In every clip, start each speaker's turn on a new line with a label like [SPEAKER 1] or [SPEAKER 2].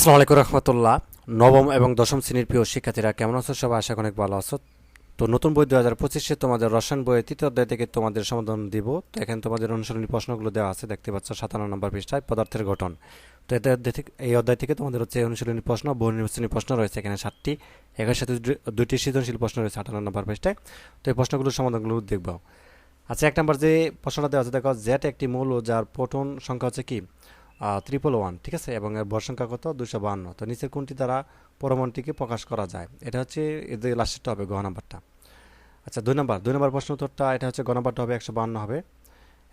[SPEAKER 1] আসসালামু আলাইকুম রহমতুল্লাহ। নবম এবং দশম শ্রেণির প্রিয় শিক্ষার্থীরা, কেমন আছো সবাই? আশা অনেক ভালো আছো। তো নতুন বই দু হাজার পঁচিশে তোমাদের রসায়ন বইয়ের তৃতীয় অধ্যায় থেকে তোমাদের সমাধান দিব। তো এখানে তোমাদের অনুসরণী প্রশ্নগুলো দেওয়া আছে, দেখতে পাচ্ছ সাতান্ন নম্বর পৃষ্ঠায়, পদার্থের গঠন। তো এতে এই অধ্যায় থেকে তোমাদের হচ্ছে অনুশীলনী প্রশ্ন বহু নির্বাচনী প্রশ্ন রয়েছে এখানে সাতটি। একের সাথে দু- দুইটি সৃজনশীল প্রশ্ন রয়েছে আটান্ন নম্বর পৃষ্ঠায়। তো এই প্রশ্নগুলোর সমাধানগুলো দেখব। আচ্ছা এক নম্বর যে প্রশ্নটা দেওয়া আছে, দেখো জেট একটি মৌল যার প্রোটন সংখ্যা হচ্ছে কি? ট্রিপল ওয়ান ঠিক আছে? এবং এর ভর সংখ্যা কত? দুশো বাহান্ন। তো নিচের কোনটি দ্বারা পরমাণুটিকে প্রকাশ করা যায়? এটা হচ্ছে এদের লাস্টেরটা হবে, গ নাম্বারটা। আচ্ছা দুই নাম্বার। দুই নাম্বার প্রশ্ন উত্তরটা, এটা হচ্ছে গ নাম্বারটা হবে, একশো বাহান্ন হবে।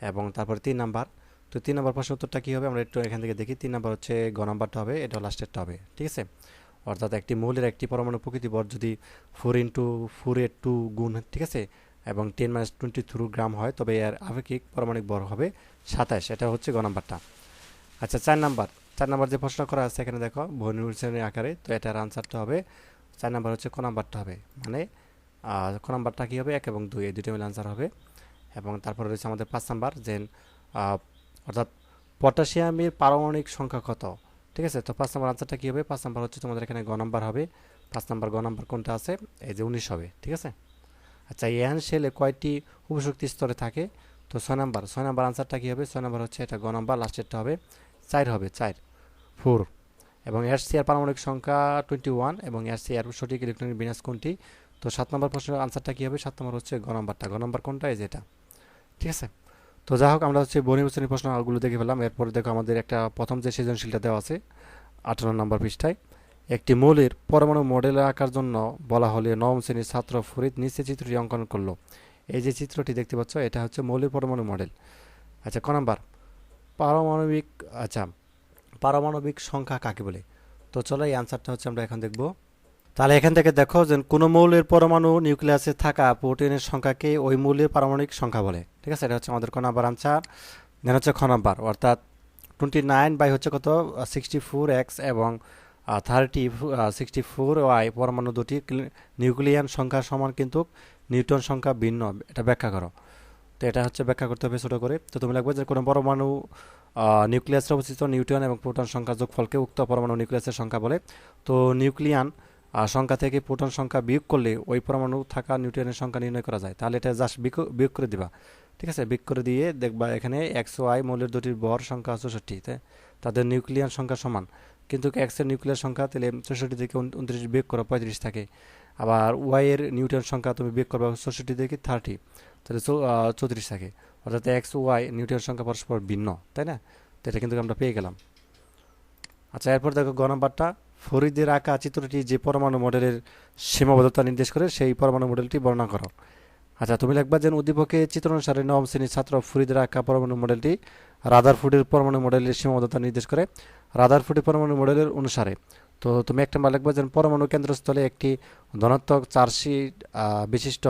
[SPEAKER 1] এবং তারপরে তিন নাম্বার। তো তিন নাম্বার প্রশ্ন উত্তরটা কী হবে? আমরা একটু এখান থেকে দেখি। তিন নাম্বার হচ্ছে গ নাম্বারটা হবে, এটা লাস্টেরটা হবে, ঠিক আছে? অর্থাৎ একটি মৌলের একটি পরমাণু প্রকৃতি বর যদি ফোর ইন্টু ফোর এর টু গুণ, ঠিক আছে? এবং ten minus twenty three gram হয়, তবে এর আপেক্ষিক পারমাণবিক ভর হবে সাতাশ। এটা হচ্ছে গ নাম্বারটা। আচ্ছা চার নাম্বার। চার নাম্বার যে প্রশ্ন করা আছে এখানে দেখো ভনির্বাচনের আকারে তো এটার আনসারটা হবে চার নাম্বার হচ্ছে ক নাম্বারটা হবে। মানে ক নাম্বারটা কী হবে? এক এবং দুই এই দুটো মিলে আনসার হবে। এবং তারপরে রয়েছে আমাদের পাঁচ নাম্বার যে আহ, অর্থাৎ পটাশিয়ামের পারমাণবিক সংখ্যা কত? ঠিক আছে তো পাঁচ নাম্বার আনসারটা কী হবে? পাঁচ নাম্বার হচ্ছে তোমাদের এখানে গ নাম্বার হবে। পাঁচ নাম্বার গ নাম্বার কোনটা আছে? এই যে উনিশ হবে ঠিক আছে? আচ্ছা এহান শেলে কয়টি উপশক্তি স্তরে থাকে? তো ছয় নাম্বার ছয় নাম্বার আনসারটা কী হবে? ছয় নাম্বার হচ্ছে এটা গ নাম্বার লাস্টেরটা হবে। চার হবে, চার। ফোর। এবং এর আর পারমাণবিক সংখ্যা টোয়েন্টি ওয়ান এবং এর আর সঠিক ইলেকট্রনিক বিন্যাস কোনটি? তো সাত নম্বর প্রশ্নের আনসারটা কী হবে? সাত নম্বর হচ্ছে গ নম্বরটা। গ নম্বর কোনটা? এই যেটা ঠিক আছে? তো যাই হোক, আমরা হচ্ছে বনির্বাচনী প্রশ্নগুলো দেখে ফেলাম এরপরে দেখো আমাদের একটা প্রথম যে সৃজনশীলটা দেওয়া আছে, আঠারো নম্বর পৃষ্ঠায়, একটি মৌলের পরমাণু মডেল আঁকার জন্য বলা হলে নবম শ্রেণির ছাত্র ফরিদ নিচে চিত্রটি অঙ্কন করল। এই যে চিত্রটি দেখতে পাচ্ছ, এটা হচ্ছে মৌলের পরমাণু মডেল। আচ্ছা ক নাম্বার? পারমাণবিক আচ্ছা পারমাণবিক সংখ্যা কাকে বলে? তো চলো এই আনসারটা হচ্ছে আমরা এখন দেখব। তাহলে এখান থেকে দেখো যে কোনো মৌলের পরমাণু নিউক্লিয়াসে থাকা প্রোটিনের সংখ্যাকে ওই মৌলের পারমাণবিক সংখ্যা বলে। ঠিক আছে? এটা হচ্ছে আমাদের ক নাম্বার আনসার দেন হচ্ছে খ নাম্বার। অর্থাৎ টোয়েন্টি নাইন বাই হচ্ছে কত? সিক্সটি ফোর এক্স এবং থার্টি সিক্সটি ফোর ওয়াই পরমাণু দুটি নিউক্লিয়ান সংখ্যা সমান কিন্তু নিউটন সংখ্যা ভিন্ন। এটা ব্যাখ্যা করো। তো এটা হচ্ছে ব্যাখ্যা করতে হবে ছোটো করে। তো তুমি লাগবে যে কোনো পরমাণু নিউক্লিয়াসে অবস্থিত নিউটন এবং প্রোটন সংখ্যা যোগফলকে উক্ত পরমাণু নিউক্লিয়াসের সংখ্যা বলে। তো নিউক্লিয়ান সংখ্যা থেকে প্রোটন সংখ্যা বিয়োগ করলে ওই পরমাণু থাকা নিউটনের সংখ্যা নির্ণয় করা যায়। তাহলে এটা জাস্ট বিয়োগ করে দিবা। ঠিক আছে? বিয়োগ করে দিয়ে দেখবা এখানে এক্স ওয়াই মৌলের দুটির ভর সংখ্যা চৌষট্টি তাদের নিউক্লিয়ান সংখ্যা সমান। কিন্তু এক্সের নিউক্লিয়ার সংখ্যা তাহলে চৌষট্টি থেকে উন- উনত্রিশ বিয়োগ করো, পঁয়ত্রিশ থাকে। আবার ওয়াই এর নিউটন সংখ্যা তুমি বিয়োগ করবা চৌষট্টি থেকে থার্টি। তাহলে চৌত্রিশ থাকে। অর্থাৎ এক্স, ওয়াই নিউটন সংখ্যা পরস্পর ভিন্ন, তাই না? তো এটা কিন্তু আমরা পেয়ে গেলাম। আচ্ছা এরপর দেখো গ নাম্বারটা। ফরিদের আঁকা চিত্রটি যে পরমাণু মডেলের সীমাবদ্ধতা নির্দেশ করে, সেই পরমাণু মডেলটি বর্ণনা করো। আচ্ছা তুমি লিখবা যে উদ্দীপকের চিত্র অনুসারে নবম শ্রেণির ছাত্র ফরিদের আঁকা পরমাণু মডেলটি রাদার রাদারফুডের পরমাণু মডেলের সীমাবদ্ধতা নির্দেশ করে, রাদারফুডের পরমাণু মডেলের অনুসারে। তো তুমি একটা লিখবা যে পরমাণু কেন্দ্রস্থলে একটি ধনাত্মক চার্জশি বিশিষ্ট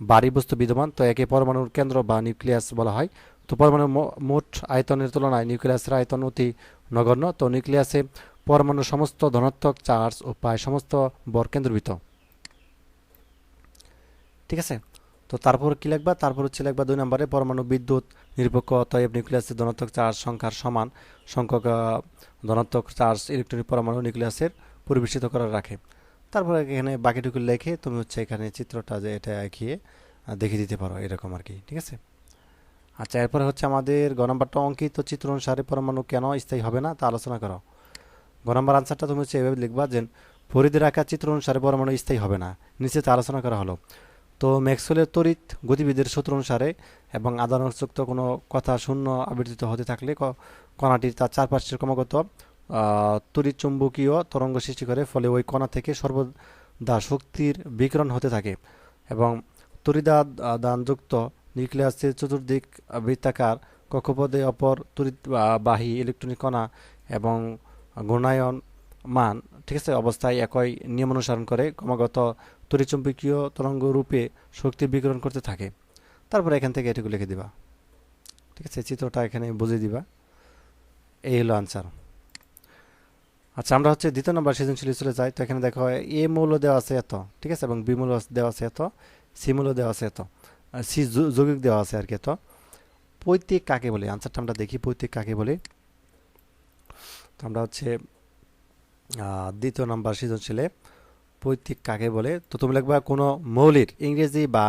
[SPEAKER 1] বাড়ি বস্তু বিদ্যমান, তো একে পরমাণুর কেন্দ্র বা নিউক্লিয়াস বলা হয়। তো পরমাণুর মোট আয়তনের তুলনায় নিউক্লিয়াসের আয়তন অতি নগণ্য, তো নিউক্লিয়াসে পরমাণুর সমস্ত ধনাত্মক চার্জ ও প্রায় সমস্ত বর কেন্দ্রীভূত। ঠিক আছে? তো তারপর কি লিখবা? তারপর হচ্ছে লিখবা দুই নম্বরে, পরমাণু বিদ্যুৎ নিরপেক্ষ, অতএব নিউক্লিয়াসের ধনাত্মক চার্জ সংখ্যার সমান সংখ্যক ধনাত্মক চার্জ ইলেকট্রনিক পরমাণু নিউক্লিয়াসের পরিবেশিত করে রাখে। তারপরে এখানে বাকিটুকু লেখে তুমি হচ্ছে এখানে চিত্রটা যে এটা এঁকিয়ে দেখিয়ে দিতে পারো এরকম আর কি, ঠিক আছে? আচ্ছা এরপরে হচ্ছে আমাদের গ নাম্বারটা, অঙ্কিত চিত্র অনুসারে পরমাণু কেন স্থায়ী হবে না তা আলোচনা করো। গ নাম্বার আনসারটা তুমি হচ্ছে এভাবে লিখবা যে ফরিদের আঁকা চিত্র অনুসারে পরমাণু স্থায়ী হবে না নিচে তা আলোচনা করা হলো। তো ম্যাক্সওয়েলের তড়িৎ গতিবিধির সূত্র অনুসারে এবং আদানযুক্ত কোনো কথা শূন্য আবর্তিত হতে থাকলে কণাটির তার চারপাশের ক্রমাগত আহ, তড়িৎ চুম্বকীয় তরঙ্গ সৃষ্টি করে ফলে ওই কণা থেকে সর্বদা শক্তির বিকিরণ হতে থাকে এবং তড়িদাদানযুক্ত নিউক্লিয়াসের চতুর্দিক বৃত্তাকার কক্ষপথে অপর তড়িৎ বা- ইলেকট্রনিক কণা এবং ঘূর্ণায়ন মান ঠিক আছে অবস্থায় একই নিয়ম অনুসরণ করে ক্রমাগত তড়িৎচুম্বকীয় তরঙ্গ রূপে শক্তি বিকিরণ করতে থাকে। তারপরে এখান থেকে এটুকু লিখে দিবা। ঠিক আছে চিত্রটা এখানে বুঝিয়ে দিবা। এই হলো আনসার আচ্ছা আমরা হচ্ছে দ্বিতীয় নম্বর সৃজনশীল চলে যাই, তো এখানে দেখো এ মৌল দেওয়া আছে এত, ঠিক আছে? এবং বি মৌল দেওয়া আছে এত, সি মৌল দেওয়া আছে এত সি যৌগিক দেওয়া আছে আর কি এত। পৈতৃক কাকে বলে? আনসারটা আমরা দেখি, পৈতৃক কাকে বলে? তো আমরা হচ্ছে দ্বিতীয় নাম্বার সৃজনশীলে পৈতৃক কাকে বলে? তো তুমি লিখবা কোনো মৌলিক ইংরেজি বা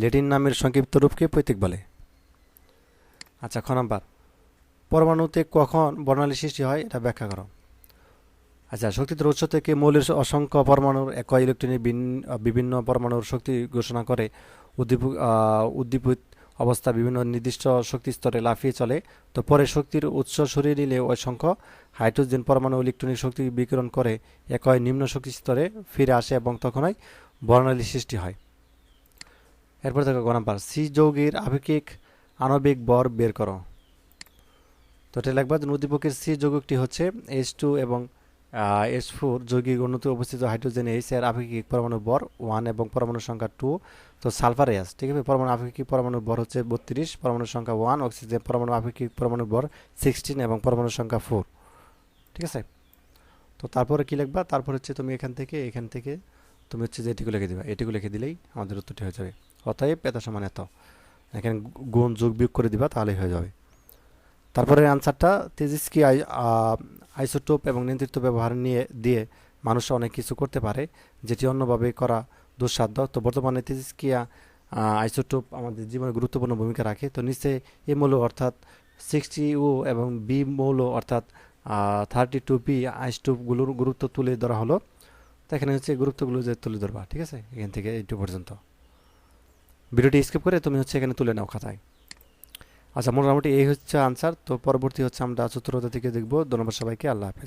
[SPEAKER 1] ল্যাটিন নামের সংক্ষিপ্ত রূপকে পৈতৃক বলে। আচ্ছা খ নাম্বার। পরমাণুতে কখন বর্ণালী সৃষ্টি হয়, এটা ব্যাখ্যা করো। আচ্ছা শক্তির উৎস থেকে মৌলের অসংখ্য পরমাণুর একই ইলেকট্রনিক বিভিন্ন পরমাণুর শক্তি ঘোষণা করে উদ্দীপ আহ, উদ্দীপিত অবস্থা বিভিন্ন নির্দিষ্ট শক্তি স্তরে লাফিয়ে চলে। তো পরে শক্তির উৎস সরিয়ে নিলে ওই সংখ্য হাইড্রোজেন পরমাণু ইলেকট্রনিক শক্তি বিকিরণ করে একই নিম্ন শক্তি স্তরে ফিরে আসে এবং তখনই বর্ণালী সৃষ্টি হয়। এরপর দেখো গ নাম্বার সি যৌগের আপেক্ষিক আণবিক বর বের করো। তো এটা লিখবা যে উদ্দীপকের সি যৌগটি হচ্ছে এইচ টু এবং এইচ ফোর যৌগিক অণুতে অবস্থিত হাইড্রোজেন এইচ এর আপেক্ষিক পরমাণু ভর ওয়ান এবং পরমাণু সংখ্যা টু, তো সালফার এস ঠিক আছে? পরমাণু আপেক্ষিক পরমাণু ভর হচ্ছে বত্রিশ পরমাণু সংখ্যা ওয়ান, অক্সিজেন পরমাণু আপেক্ষিক পরমাণু ভর সিক্সটিন এবং পরমাণু সংখ্যা ফোর, ঠিক আছে? তো তারপরে কী লিখবা? তারপর হচ্ছে তুমি এখান থেকে এখান থেকে তুমি হচ্ছে যে এটিকে লিখে দিবা। এটিকে লিখে দিলেই আমাদের উত্তরটি হয়ে যাবে। অতএব এত সমান এত। এখানে গুণ যোগ বিয়োগ করে দিবা, তাহলেই হয়ে যাবে। তারপরে আনসারটা তেজস্ক্রি আই আইসোটোপ এবং নিয়ন্ত্রিত ব্যবহার নিয়ে, দিয়ে মানুষ অনেক কিছু করতে পারে, যেটি অন্যভাবে করা দুঃসাধ্য। তো বর্তমানে তেজস্ক্রিয়া আইসোটোপ আমাদের জীবনে গুরুত্বপূর্ণ ভূমিকা রাখে। তো নিচে এ মৌল অর্থাৎ সিক্সটি ও এবং বি মৌল অর্থাৎ থার্টি টু বি আইসোটোপগুলোর গুরুত্ব তুলে ধরা হলো। তো এখানে হচ্ছে গুরুত্বগুলো যে তুলে ধরবা, ঠিক আছে? এখান থেকে এইটু পর্যন্ত। ভিডিওটি স্কিপ করে তুমি হচ্ছে এখানে তুলে নাও খাতায়। আচ্ছা মোটামুটি এই হচ্ছে আনসার তো পরবর্তী হচ্ছে আমরা চতুর্থ থেকে দেখব। ধন্যবাদ সবাইকে, আল্লাহ হাফেজ।